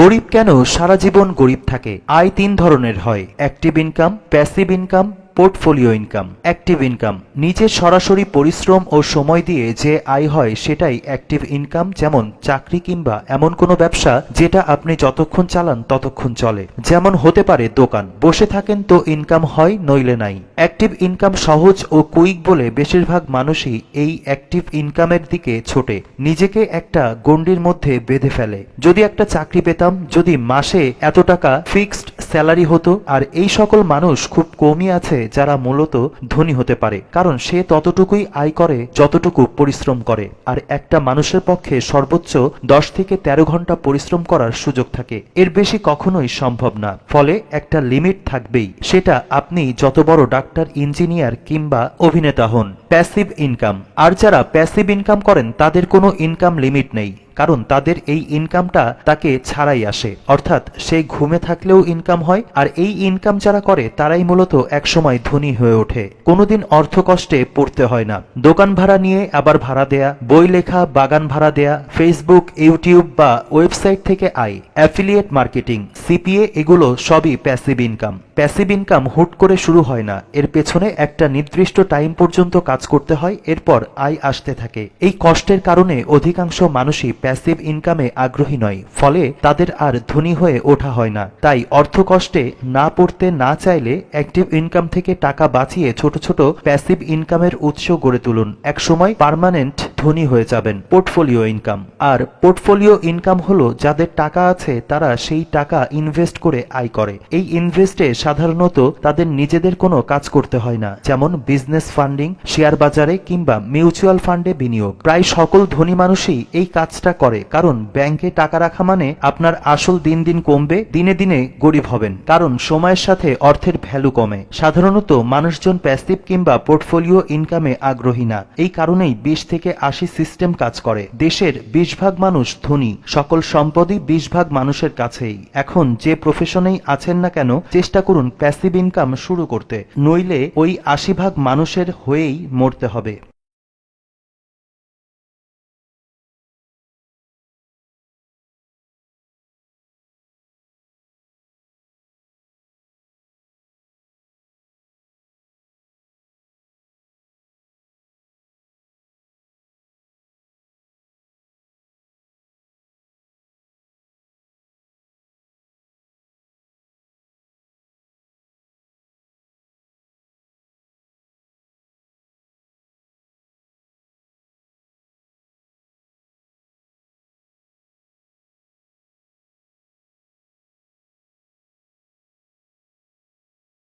গরিব কেন? সারা জীবন গরিব থাকে। আয় তিন ধরনের হয়। Active income passive income portfolio income active income নিজের সরাসরি পরিশ্রম ও সময় দিয়ে যে আয় হয় সেটাই অ্যাক্টিভ ইনকাম যেমন চাকরি কিংবা এমন কোনো ব্যবসা যেটা আপনি যতক্ষণ চালান ততক্ষণ চলে। যেমন হতে পারে দোকান, বসে থাকেন তো ইনকাম হয় নইলে নাই। অ্যাক্টিভ ইনকাম সহজ ও কুইক বলে বেশিরভাগ মানুষই এই অ্যাক্টিভ ইনকামের দিকে ছোটে, নিজেকে একটা গণ্ডির মধ্যে বেঁধে ফেলে। যদি একটা চাকরি পেতাম, যদি মাসে এত টাকা ফিক্সড স্যালারি হতো আর এই সকল মানুষ খুব কমই আছে যারা মূলত ধনী হতে পারে, কারণ সে ততটুকুই আয় করে, যতটুকু পরিশ্রম করে। আর একটা মানুষের পক্ষে সর্বোচ্চ দশ থেকে তেরো ঘণ্টা পরিশ্রম করার সুযোগ থাকে। এর বেশি কখনোই সম্ভব না। ফলে একটা লিমিট থাকবেই। সেটা আপনি যত বড় ডাক্তার, ইঞ্জিনিয়ার কিংবা অভিনেতা হন, প্যাসিভ ইনকাম। আর যারা প্যাসিভ ইনকাম করেন, তাদের কোনো ইনকাম লিমিট নেই। কারণ তাদের এই ইনকামটা তাকে ছাড়াই আসে। অর্থাৎ সে ঘুমে থাকলেও ইনকাম হয়, আর এই ইনকাম যারা করে, তারাই মূলত একসময় ধনী হয়ে ওঠে। কোনোদিন অর্থ কষ্টে পড়তে হয় না। দোকান ভাড়া নিয়ে আবার ভাড়া দেয়া, বই লেখা, বাগান ভাড়া দেয়া ফেসবুক ইউটিউব বা ওয়েবসাইট থেকে আয়, অ্যাফিলিয়েট মার্কেটিং, সিপিএ, এগুলো সবই প্যাসিভ ইনকাম প্যাসিভ ইনকাম হুট করে শুরু হয় না। এর পেছনে একটা নির্দিষ্ট টাইম পর্যন্ত কাজ করতে হয়, এরপর আয় আসতে থাকে। এই কষ্টের কারণে অধিকাংশ মানুষই প্যাসিভ ইনকামে আগ্রহী নয়, ফলে তাদের আর ধনী হয়ে ওঠা হয় না। তাই অর্থ কষ্টে না পড়তে না চাইলে অ্যাক্টিভ ইনকাম থেকে টাকা বাঁচিয়ে ছোট ছোট প্যাসিভ ইনকামের উৎস গড়ে তুলুন। একসময় পার্মানেন্ট ধনী হয়ে যাবেন পোর্টফোলিও ইনকাম আর পোর্টফোলিও ইনকাম হলো যাদের টাকা আছে, তারা সেই টাকা ইনভেস্ট করে আয় করে। এই ইনভেস্টে সাধারণত তাদের নিজেদের কোনো কাজ করতে হয় না, যেমন বিজনেস ফান্ডিং শেয়ার বাজারে কিংবা মিউচুয়াল ফান্ডে বিনিয়োগ। প্রায় সকল ধনী মানুষই এই কাজটা করে, কারণ ব্যাংকে টাকা রাখা মানে আপনার আসল দিন দিন কমবে, দিনে দিনে গরিব হবেন, কারণ সময়ের সাথে অর্থের ভ্যালু কমে। সাধারণত মানুষজন প্যাসিভ কিংবা পোর্টফোলিও ইনকামে আগ্রহী না। এই কারণেই বিশ থেকে আশি সিস্টেম কাজ করে। দেশের বিশ ভাগ মানুষ ধনী, সকল সম্পদই বিশ ভাগ মানুষের কাছেই। এখন যে প্রফেশনেই আছেন না কেন, চেষ্টা করুন প্যাসিভ ইনকাম শুরু করতে, নইলে ওই আশি ভাগ মানুষের হয়েই মরতে হবে।